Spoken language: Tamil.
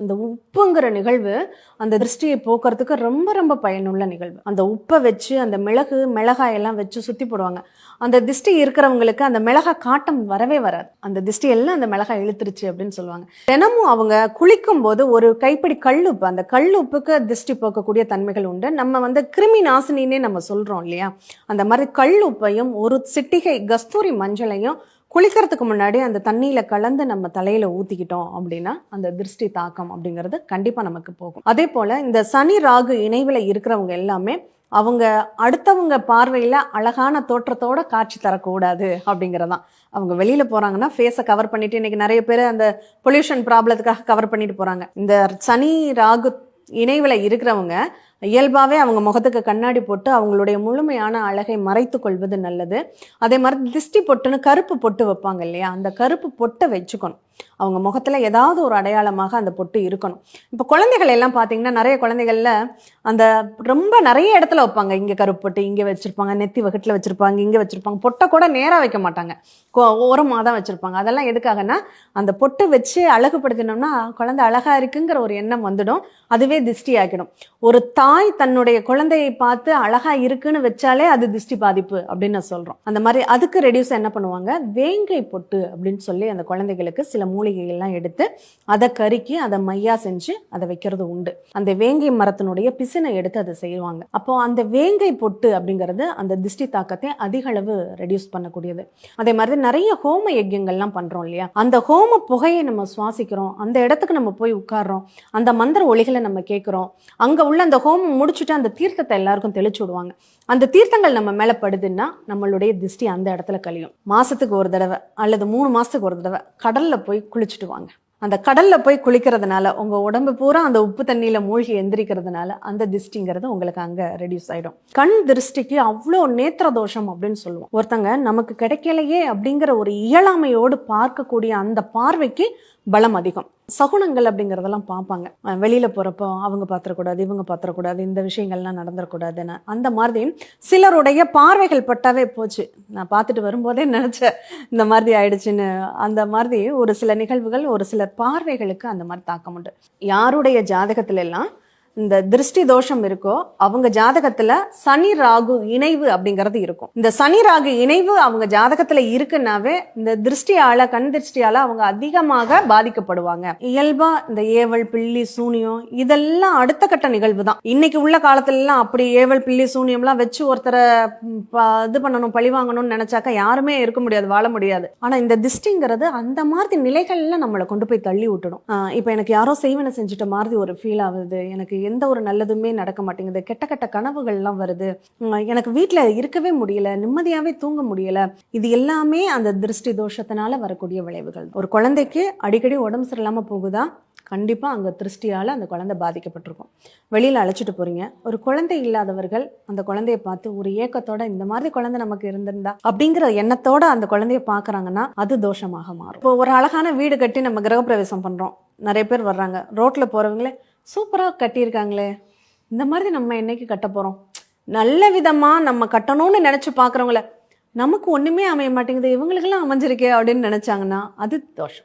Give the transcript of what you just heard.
இந்த உப்புங்கிற நிகழ்வு அந்த திருஷ்டியை போக்குறதுக்கு ரொம்ப ரொம்ப பயனுள்ள நிகழ்வு. அந்த உப்பை வச்சு அந்த மிளகு மிளகாய் எல்லாம் வச்சு சுற்றி போடுவாங்க. அந்த திஷ்டி இருக்கிறவங்களுக்கு அந்த மிளகாய் காட்டம் வரவே வராது. அந்த திஷ்டி எல்லாம் அந்த மிளகாய் இழுத்துருச்சு அப்படின்னு சொல்லுவாங்க. தினமும் அவங்க குளிக்கும் போது ஒரு கைப்பிடி கல்லுப்பு அந்த கல்லுப்புக்கு திஷ்டி போக்கக்கூடிய தன்மைகள் உண்டு. நம்ம வந்து கிருமி நாசினின்னே நம்ம சொல்றோம் இல்லையா? அந்த மாதிரி கல்லுப்பையும் ஒரு சிட்டிகை கஸ்தூரி மஞ்சளையும் குளிக்கிறதுக்கு முன்னாடி அந்த தண்ணியில கலந்து நம்ம தலையில ஊத்திக்கிட்டோம் அப்படின்னா அந்த திருஷ்டி தாக்கம் அப்படிங்கிறது கண்டிப்பா நமக்கு போகும். அதே போல இந்த சனி ராகு இணைவில் இருக்கிறவங்க எல்லாமே அவங்க அடுத்தவங்க பார்வையில் அழகான தோற்றத்தோட காட்சி தரக்கூடாது அப்படிங்கிறதான். அவங்க வெளியில் போகிறாங்கன்னா ஃபேஸை கவர் பண்ணிட்டு இன்னைக்கு நிறைய பேர் அந்த பொல்யூஷன் ப்ராப்ளத்துக்காக கவர் பண்ணிட்டு போகிறாங்க இந்த சனி ராகு இணைவில் இருக்கிறவங்க இயல்பாகவே அவங்க முகத்துக்கு கண்ணாடி போட்டு அவங்களுடைய முழுமையான அழகை மறைத்து கொள்வது நல்லது. அதே மாதிரி திஷ்டி பொட்டுன்னு கருப்பு பொட்டு வைப்பாங்க இல்லையா? அந்த கருப்பு பொட்டை வச்சுக்கணும். அவங்க முகத்தில் ஏதாவது ஒரு அடையாளமாக அந்த பொட்டு இருக்கணும். இப்போ குழந்தைகள் எல்லாம் பார்த்தீங்கன்னா நிறைய குழந்தைகளில் அந்த ரொம்ப நிறைய இடத்துல வைப்பாங்க. இங்கே கருப்பு பொட்டு இங்கே வச்சுருப்பாங்க. நெத்தி வகுட்டில் வச்சுருப்பாங்க இங்கே வச்சுருப்பாங்க. பொட்டை கூட நேராக வைக்க மாட்டாங்க. ஓரமாக தான் வச்சுருப்பாங்க. அதெல்லாம் எதுக்காகன்னா அந்த பொட்டு வச்சு அழகுபடுத்தினோம்னா குழந்தை அழகா இருக்குங்கிற ஒரு எண்ணம் வந்துடும். அதுவே திஷ்டி ஆக்கிடும். ஒரு தாய் தன்னுடைய குழந்தையை பார்த்து அழகா இருக்குன்னு வச்சாலே அது திஷ்டி பாதிப்பு அப்படின்னு நான் சொல்றோம். அந்த மாதிரி அதுக்கு ரெடியூஸ் என்ன பண்ணுவாங்க? வேங்கை பொட்டு அப்படின்னு சொல்லி அந்த குழந்தைகளுக்கு சில மூலிகைகள்லாம் எடுத்து அதை கருக்கி அதை மையா செஞ்சு அதை வைக்கிறது உண்டு. அந்த வேங்கை மரத்தினுடைய பிசினை எடுத்து அதை செய்வாங்க. அப்போ அந்த வேங்கை பொட்டு அப்படிங்கிறது அந்த திஷ்டி தாக்கத்தை அதிக அளவு ரெடியூஸ் பண்ணக்கூடியது. அதே மாதிரி நிறைய ஹோம யஜ்யங்கள்லாம் பண்றோம் இல்லையா? அந்த ஹோம புகையை நம்ம சுவாசிக்கிறோம். அந்த இடத்துக்கு நம்ம போய் உட்கார்றோம். அந்த மந்திர ஒளிகளை நம்ம கேட்குறோம். அங்க உள்ள அந்த ஹோமம் முடிச்சுட்டு அந்த தீர்த்தத்தை எல்லாருக்கும் தெளிச்சு விடுவாங்க. அந்த தீர்த்தங்கள் நம்ம மேலே படுதுன்னா நம்மளுடைய திஷ்டி அந்த இடத்துல கழியும். மாதத்துக்கு ஒரு தடவை அல்லது மூணு மாதத்துக்கு ஒரு தடவை கடலில் போய் குளிச்சுட்டு வாங்க. அந்த கடல்ல போய் குளிக்கிறதுனால உங்க உடம்பு பூரா அந்த உப்பு தண்ணியில மூழ்கி எந்திரிக்கிறதுனால அந்த திஷ்டிங்கிறது உங்களுக்கு அங்க ரெடியூஸ் ஆயிடும். கண் திருஷ்டிக்கு அவ்வளோ நேத்திர தோஷம் அப்படின்னு சொல்லுவோம். ஒருத்தங்க நமக்கு கிடைக்கலையே அப்படிங்கிற ஒரு இயலாமையோடு பார்க்கக்கூடிய அந்த பார்வைக்கு பலம் அதிகம். சகுனங்கள் அப்படிங்கிறதெல்லாம் பார்ப்பாங்க. வெளியில் போகிறப்போ அவங்க பார்த்துடக்கூடாது இவங்க பார்த்துடக்கூடாது இந்த விஷயங்கள்லாம் நடந்துடக்கூடாதுன்னு. அந்த மாதிரி சிலருடைய பார்வைகள் பட்டாவே போச்சு. நான் பார்த்துட்டு வரும்போதே நினச்சேன் இந்த மாதிரி ஆயிடுச்சுன்னு. அந்த மாதிரி ஒரு சில நிகழ்வுகள் ஒரு சில பார்வைகளுக்கு அந்த மாதிரி தாக்கம் உண்டு. யாருடைய ஜாதகத்துல எல்லாம் இந்த திருஷ்டி தோஷம் இருக்கோ அவங்க ஜாதகத்துல சனி ராகு இணைவு அப்படிங்கிறது இருக்கும். இந்த சனி ராகு இணைவு அவங்க ஜாதகத்துல இருக்குன்னாவே இந்த திருஷ்டியால கண் திருஷ்டியால அவங்க அதிகமாக பாதிக்கப்படுவாங்க. இயல்பா இந்த ஏவல் பில்லி சூனியம் இதெல்லாம் அடுத்த கட்ட நிகழ்வு தான் இன்னைக்கு உள்ள காலத்துல எல்லாம் அப்படி ஏவல் பில்லி சூனியம்லாம் வச்சு ஒருத்தரை இது பண்ணணும் பழி வாங்கணும்னு நினைச்சாக்கா யாருமே இருக்க முடியாது வாழ முடியாது. ஆனா இந்த திஷ்டிங்கிறது அந்த மாதிரி நிலைகள்ல நம்மளை கொண்டு போய் தள்ளி விட்டுடும். இப்போ இப்ப எனக்கு யாரோ செய்வனை செஞ்சுட்ட மாதிரி ஒரு ஃபீல் ஆகுது. எனக்கு எந்த ஒரு நல்லதுமே நடக்க மாட்டேங்குது. கெட்ட கெட்ட கனவுகள்லாம் வருது. எனக்கு வீட்டில் இருக்கவே முடியல நிம்மதியாகவே தூங்க முடியல. இது எல்லாமே அந்த திருஷ்டி தோஷத்தினால வரக்கூடிய விளைவுகள். ஒரு குழந்தைக்கு அடிக்கடி உடம்பு சரியில்லாமல் போகுதா? கண்டிப்பாக அங்கே திருஷ்டியால் அந்த குழந்தை பாதிக்கப்பட்டிருக்கும். வெளியில் அழைச்சிட்டு போறீங்க. ஒரு குழந்தை இல்லாதவர்கள் அந்த குழந்தைய பார்த்து ஒரு ஏக்கத்தோட இந்த மாதிரி குழந்தை நமக்கு இருந்திருந்தா அப்படிங்கிற எண்ணத்தோட அந்த குழந்தைய பார்க்குறாங்கன்னா அது தோஷமாக மாறும். இப்போ ஒரு அழகான வீடு கட்டி நம்ம கிரகப்பிரவேசம் பண்ணுறோம் நிறைய பேர் வர்றாங்க. ரோட்டில் போகிறவங்களே சூப்பராக கட்டியிருக்காங்களே. இந்த மாதிரி நம்ம என்னைக்கு கட்ட போகிறோம் நல்ல விதமாக நம்ம கட்டணும்னு நினச்சி பார்க்குறவங்கள நமக்கு ஒன்றுமே அமைய மாட்டேங்குது. இவங்களுக்கெல்லாம் அமைஞ்சிருக்கே அப்படின்னு நினச்சாங்கன்னா அது தோஷம்.